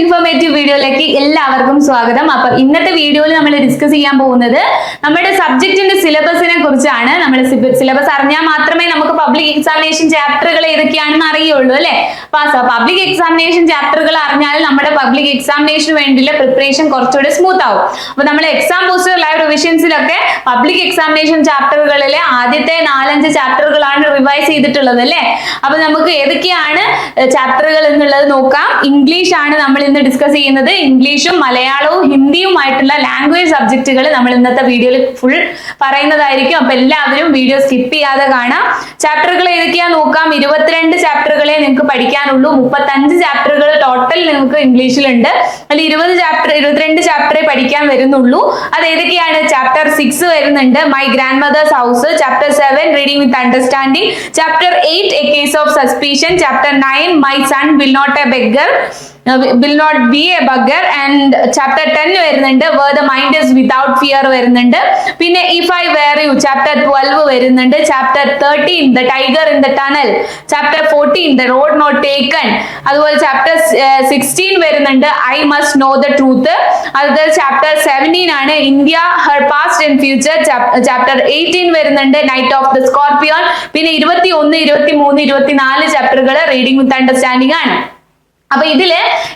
Informative വീഡിയോയിലേക്ക് എല്ലാവർക്കും സ്വാഗതം. അപ്പൊ ഇന്നത്തെ വീഡിയോയിൽ നമ്മൾ ഡിസ്കസ് ചെയ്യാൻ പോകുന്നത് നമ്മുടെ സബ്ജക്റ്റിന്റെ സിലബസിനെ കുറിച്ചാണ്. നമ്മൾ സിലബസ് അറിഞ്ഞാൽ മാത്രമേ നമുക്ക് പബ്ലിക് എക്സാമിനേഷൻ ചാപ്റ്ററുകൾ ഏതൊക്കെയാണെന്ന് അറിയുള്ളൂ അല്ലെ? അപ്പൊ പബ്ലിക് എക്സാമിനേഷൻ ചാപ്റ്ററുകൾ അറിഞ്ഞാൽ നമ്മുടെ പബ്ലിക് എക്സാമിനേഷന് വേണ്ടിയുള്ള പ്രിപ്പറേഷൻ കുറച്ചുകൂടി സ്മൂത്ത് ആവും. അപ്പൊ നമ്മൾ എക്സാം പോസ്റ്റർ ലൈവ് റിവിഷൻസിലൊക്കെ പബ്ലിക് എക്സാമിനേഷൻ ചാപ്റ്ററുകളിലെ ആദ്യത്തെ നാലഞ്ച് ചാപ്റ്ററുകളാണ് റിവൈസ് ചെയ്തിട്ടുള്ളത് അല്ലെ? അപ്പൊ നമുക്ക് ഏതൊക്കെയാണ് ചാപ്റ്ററുകൾ എന്നുള്ളത് നോക്കാം. ഇംഗ്ലീഷ് ആണ് നമ്മൾ ഇന്ന് ഡിസ്കസ് ചെയ്യുന്നത് ഇംഗ്ലീഷും മലയാളവും ഹിന്ദിയുമായിട്ടുള്ള ലാംഗ്വേജ് സബ്ജക്റ്റുകൾ നമ്മൾ ഇന്നത്തെ വീഡിയോയിൽ ഫുൾ പറയുന്നതായിരിക്കും. അപ്പൊ എല്ലാവരും വീഡിയോ സ്കിപ്പ് ചെയ്യാതെ കാണാം. ചാപ്റ്ററുകൾ ഏതൊക്കെയാ നോക്കാം? ഇരുപത്തിരണ്ട് ചാപ്റ്ററുകളെ നിങ്ങൾക്ക് പഠിക്കാനുള്ളൂ. മുപ്പത്തഞ്ച് ചാപ്റ്ററുകൾ ടോട്ടൽ നിങ്ങൾക്ക് ഇംഗ്ലീഷിലുണ്ട്. അതിൽ ഇരുപത് ചാപ്റ്റർ ഇരുപത്തിരണ്ട് ചാപ്റ്ററെ പഠിക്കാൻ വരുന്നുള്ളൂ. അത് ഏതൊക്കെയാണ്? ചാപ്റ്റർ സിക്സ് വരുന്നുണ്ട്. My grandmother's house chapter seven reading with understanding chapter eight a case of suspicion chapter nine my son will not a beggar will not be a beggar and chapter ten വരുന്നുണ്ട്. Where the mind is without fear വരുന്നുണ്ട്. പിന്നെ if I were you chapter twelve വരുന്നുണ്ട്. Chapter thirteen the tiger in the tunnel chapter fourteen the road not taken അതുപോലെ chapter sixteen വരുന്നുണ്ട്. I must know the truth അത് chapter seventeen ആണ്. India her past and future chapter eighteen വരുന്നുണ്ട്. Night of the scorpion പിന്നെ ഇരുപത്തി ഒന്ന് ഇരുപത്തി മൂന്ന് ഇരുപത്തി നാല് ചാപ്റ്ററുകൾ റീഡിംഗ് വിത്ത് അണ്ടർസ്റ്റാൻഡിംഗ് ആണ്. അപ്പൊ ഇതിൽ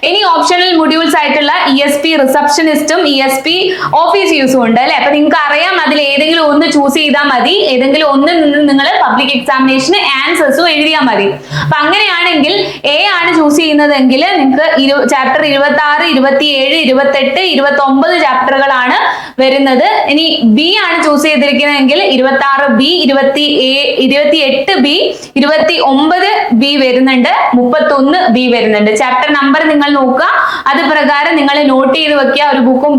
ഇനി ഓപ്ഷണൽ മൊഡ്യൂൾസ് ആയിട്ടുള്ള ഇ എസ് പി റിസപ്ഷനിസ്റ്റും ഇ എസ് പി ഓഫീസ് യൂസും ഉണ്ട് അല്ലെ? അപ്പൊ നിങ്ങൾക്ക് അറിയാം അതിൽ ഏതെങ്കിലും ഒന്ന് ചൂസ് ചെയ്താൽ മതി. ഏതെങ്കിലും ഒന്നിൽ നിന്ന് നിങ്ങൾ പബ്ലിക് എക്സാമിനേഷന് ആൻസേഴ്സും എഴുതിയാൽ മതി. അപ്പൊ അങ്ങനെയാണെങ്കിൽ എ ആണ് ചൂസ് ചെയ്യുന്നതെങ്കിൽ നിങ്ങൾക്ക് ഇരു ചാപ്റ്റർ ഇരുപത്തി ആറ് ഇരുപത്തി ഏഴ് ഇരുപത്തെട്ട് ഇരുപത്തി ഒമ്പത് ചാപ്റ്ററുകളാണ് വരുന്നത്. ഇനി ബി ആണ് ചൂസ് ചെയ്തിരിക്കുന്നതെങ്കിൽ ഇരുപത്തി ആറ് ബി ഇരുപത്തി ഇരുപത്തി എട്ട് ബി ഇരുപത്തി ഒമ്പത് ബി വരുന്നുണ്ട് മുപ്പത്തൊന്ന് ബി വരുന്നുണ്ട്. ചാപ്റ്റർ നമ്പർ നിങ്ങൾ നോക്കുക. അത് പ്രകാരം നിങ്ങൾ നോട്ട് ചെയ്ത് വെക്കുക ഒരു ബുക്കും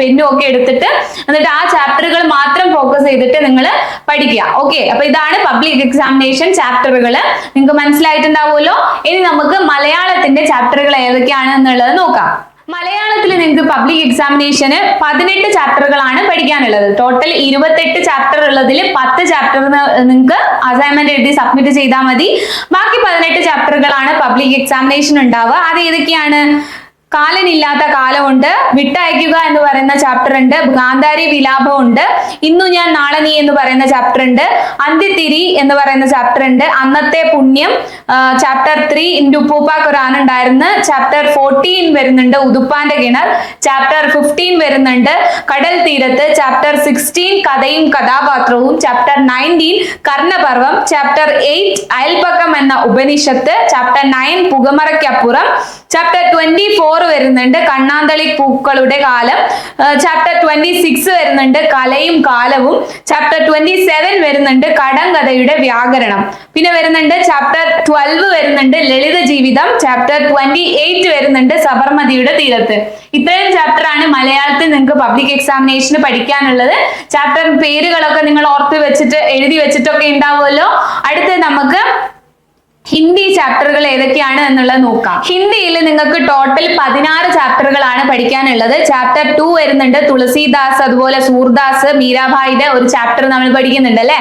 പെന്നും ഒക്കെ എടുത്തിട്ട് എന്നിട്ട് ആ ചാപ്റ്ററുകൾ മാത്രം ഫോക്കസ് ചെയ്തിട്ട് നിങ്ങൾ പഠിക്കുക. ഓക്കെ അപ്പൊ ഇതാണ് പബ്ലിക് എക്സാമിനേഷൻ ചാപ്റ്ററുകൾ നിങ്ങൾക്ക് മനസ്സിലായിട്ടുണ്ടാവുമല്ലോ? ഇനി നമുക്ക് മലയാളത്തിന്റെ ചാപ്റ്ററുകൾ ഏതൊക്കെയാണ് എന്നുള്ളത് നോക്കാം. മലയാളത്തിൽ നിങ്ങൾക്ക് പബ്ലിക് എക്സാമിനേഷന് പതിനെട്ട് ചാപ്റ്ററുകളാണ് പഠിക്കാനുള്ളത്. ടോട്ടൽ ഇരുപത്തെട്ട് ചാപ്റ്റർ ഉള്ളതിൽ പത്ത് ചാപ്റ്റർ നിങ്ങൾക്ക് അസൈൻമെന്റ് എഴുതി സബ്മിറ്റ് ചെയ്താൽ മതി. ബാക്കി പതിനെട്ട് ചാപ്റ്ററുകളാണ് പബ്ലിക് എക്സാമിനേഷൻ ഉണ്ടാവുക. അത് ഏതൊക്കെയാണ്? കാലനില്ലാത്ത കാലമുണ്ട്. വിട്ടയക്കുക എന്ന് പറയുന്ന ചാപ്റ്റർ ഉണ്ട്. ഗാന്ധാരി വിലാപം ഉണ്ട് ഇന്നു ഞാൻ നാളെ നീ എന്ന് പറയുന്ന ചാപ്റ്റർ ഉണ്ട്. അന്ത്യത്തിരി എന്ന് പറയുന്ന ചാപ്റ്റർ ഉണ്ട്. അന്നത്തെ പുണ്യം ചാപ്റ്റർ ത്രീ ഇൻഡുപ്പൂപ്പ ഖുറാൻ ഉണ്ടായിരുന്നു. ചാപ്റ്റർ ഫോർട്ടീൻ വരുന്നുണ്ട്. ഉതുപ്പാന്റെ കിണർ. ചാപ്റ്റർ ഫിഫ്റ്റീൻ വരുന്നുണ്ട്. കടൽ തീരത്ത്. ചാപ്റ്റർ സിക്സ്റ്റീൻ കഥയും കഥാപാത്രവും. ചാപ്റ്റർ നയന്റീൻ കർണപർവം. ചാപ്റ്റർ എയ്റ്റ് അയൽപക്കം എന്ന ഉപനിഷത്ത്. ചാപ്റ്റർ നയൻ പുകമറയ്ക്കപ്പുറം. ചാപ്റ്റർ ട്വന്റി ഫോർ വരുന്നുണ്ട്. കണ്ണാന്തളി പൂക്കളുടെ കാലം ചാപ്റ്റർ ട്വന്റി സിക്സ് വരുന്നുണ്ട്. കലയും കാലവും. ചാപ്റ്റർ ട്വന്റി സെവൻ വരുന്നുണ്ട്. കടങ്കഥയുടെ വ്യാകരണം. പിന്നെ വരുന്നുണ്ട് ചാപ്റ്റർ ട്വൽവ് വരുന്നുണ്ട്. ലളിത ജീവിതം. ചാപ്റ്റർ ട്വന്റി എയ്റ്റ് വരുന്നുണ്ട് സബർമതിയുടെ തീരത്ത്. ഇത്രയും ചാപ്റ്റർ ആണ് മലയാളത്തിൽ നിങ്ങൾക്ക് പബ്ലിക് എക്സാമിനേഷന് പഠിക്കാനുള്ളത്. ചാപ്റ്റർ പേരുകളൊക്കെ നിങ്ങൾ ഓർത്ത് വെച്ചിട്ട് എഴുതി വെച്ചിട്ടൊക്കെ ഉണ്ടാവുമല്ലോ. അടുത്ത് നമുക്ക് ഹിന്ദി ചാപ്റ്ററുകൾ ഏതൊക്കെയാണ് എന്നുള്ളത് നോക്കാം. ഹിന്ദിയിൽ നിങ്ങൾക്ക് ടോട്ടൽ പതിനാറ് ചാപ്റ്ററുകളാണ് പഠിക്കാനുള്ളത്. ചാപ്റ്റർ ടു വരുന്നുണ്ട്. തുളസിദാസ് അതുപോലെ സൂർദാസ് മീരാഭായിയുടെ ഒരു ചാപ്റ്റർ നമ്മൾ പഠിക്കുന്നുണ്ട് അല്ലെ?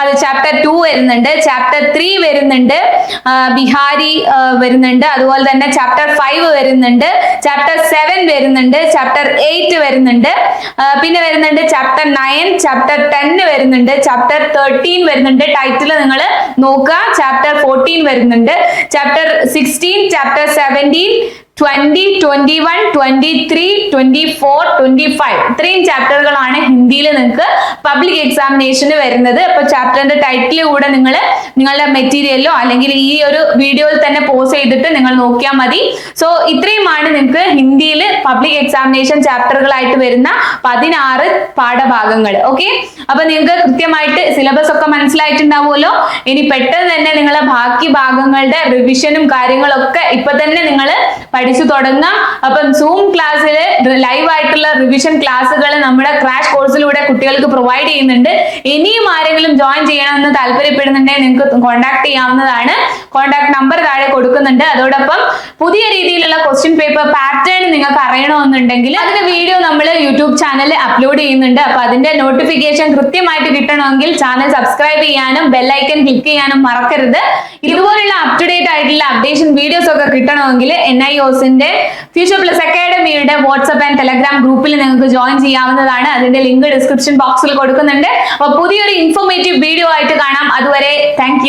അത് ചാപ്റ്റർ ടു വരുന്നുണ്ട്. ചാപ്റ്റർ ത്രീ വരുന്നുണ്ട്. ബിഹാരി വരുന്നുണ്ട്. അതുപോലെ തന്നെ ചാപ്റ്റർ ഫൈവ് വരുന്നുണ്ട്. ചാപ്റ്റർ സെവൻ വരുന്നുണ്ട്. ചാപ്റ്റർ എയ്റ്റ് വരുന്നുണ്ട്. പിന്നെ വരുന്നുണ്ട് ചാപ്റ്റർ നയൻ ചാപ്റ്റർ ടെൻ വരുന്നുണ്ട്. ചാപ്റ്റർ തേർട്ടീൻ വരുന്നുണ്ട്. ടൈറ്റിൽ നിങ്ങൾ നോക്കുക. ചാപ്റ്റർ ഫോർട്ടീൻ വരുന്നുണ്ട്. Chapter sixteen chapter seventeen twenty twenty one twenty three twenty four twenty five ഇത്രയും ചാപ്റ്ററുകളാണ് ഹിന്ദിയിൽ നിങ്ങൾക്ക് പബ്ലിക് എക്സാമിനേഷന് വരുന്നത്. അപ്പൊ ചാപ്റ്ററിന്റെ ടൈറ്റിൽ കൂടെ നിങ്ങൾ നിങ്ങളുടെ മെറ്റീരിയലോ അല്ലെങ്കിൽ ഈ ഒരു വീഡിയോയിൽ തന്നെ പോസ് ചെയ്തിട്ട് നിങ്ങൾ നോക്കിയാൽ മതി. സോ ഇത്രയുമാണ് നിങ്ങൾക്ക് ഹിന്ദിയിൽ പബ്ലിക് എക്സാമിനേഷൻ ചാപ്റ്ററുകളായിട്ട് വരുന്ന പതിനാറ് പാഠഭാഗങ്ങൾ. ഓക്കെ അപ്പൊ നിങ്ങൾക്ക് കൃത്യമായിട്ട് സിലബസ് ഒക്കെ മനസ്സിലായിട്ടുണ്ടാവുമല്ലോ. ഇനി പെട്ടെന്ന് തന്നെ നിങ്ങളെ ബാക്കി ഭാഗങ്ങളുടെ റിവിഷനും കാര്യങ്ങളൊക്കെ ഇപ്പൊ തന്നെ നിങ്ങൾ പഠിച്ചു തുടങ്ങാം. അപ്പം സൂം ക്ലാസ്സിൽ ലൈവ് ആയിട്ടുള്ള റിവിഷൻ ക്ലാസ്സുകൾ നമ്മുടെ ക്രാഷ് കോഴ്സിലൂടെ കുട്ടികൾക്ക് പ്രൊവൈഡ് ചെയ്യുന്നുണ്ട്. ഇനിയും ആരെങ്കിലും ജോയിൻ ചെയ്യണമെന്ന് താല്പര്യപ്പെടുന്നുണ്ടെങ്കിൽ നിങ്ങൾക്ക് കോൺടാക്ട് ചെയ്യാവുന്നതാണ്. കോൺടാക്ട് നമ്പർ താഴെ കൊടുക്കുന്നുണ്ട്. അതോടൊപ്പം പുതിയ രീതിയിലുള്ള ക്വസ്റ്റ്യൻ പേപ്പർ പാറ്റേൺ നിങ്ങൾക്ക് അറിയണമെന്നുണ്ടെങ്കിൽ അതിന്റെ വീഡിയോ നമ്മൾ യൂട്യൂബ് ചാനലിൽ അപ്ലോഡ് ചെയ്യുന്നുണ്ട്. അപ്പൊ അതിന്റെ നോട്ടിഫിക്കേഷൻ കൃത്യമായിട്ട് കിട്ടണമെങ്കിൽ ചാനൽ സബ്സ്ക്രൈബ് ചെയ്യാനും ബെല്ലൈക്കൻ ക്ലിക്ക് ചെയ്യാനും മറക്കരുത്. ഇതുപോലുള്ള അപ് ടു ഡേറ്റ് ആയിട്ടുള്ള അപ്ഡേഷൻ വീഡിയോസ് ഒക്കെ കിട്ടണമെങ്കിൽ എൻ ഐ ഒ വീഡിയോസിന്റെ ഫ്യൂച്ചർ പ്ലസ് അക്കാഡമിയുടെ വാട്സ്ആപ്പ് ആൻഡ് ടെലഗ്രാം ഗ്രൂപ്പിൽ നിങ്ങൾക്ക് ജോയിൻ ചെയ്യാവുന്നതാണ്. അതിന്റെ ലിങ്ക് ഡിസ്ക്രിപ്ഷൻ ബോക്സിൽ കൊടുക്കുന്നുണ്ട്. അപ്പൊ പുതിയൊരു ഇൻഫോർമേറ്റീവ് വീഡിയോ ആയിട്ട് കാണാം. അതുവരെ താങ്ക്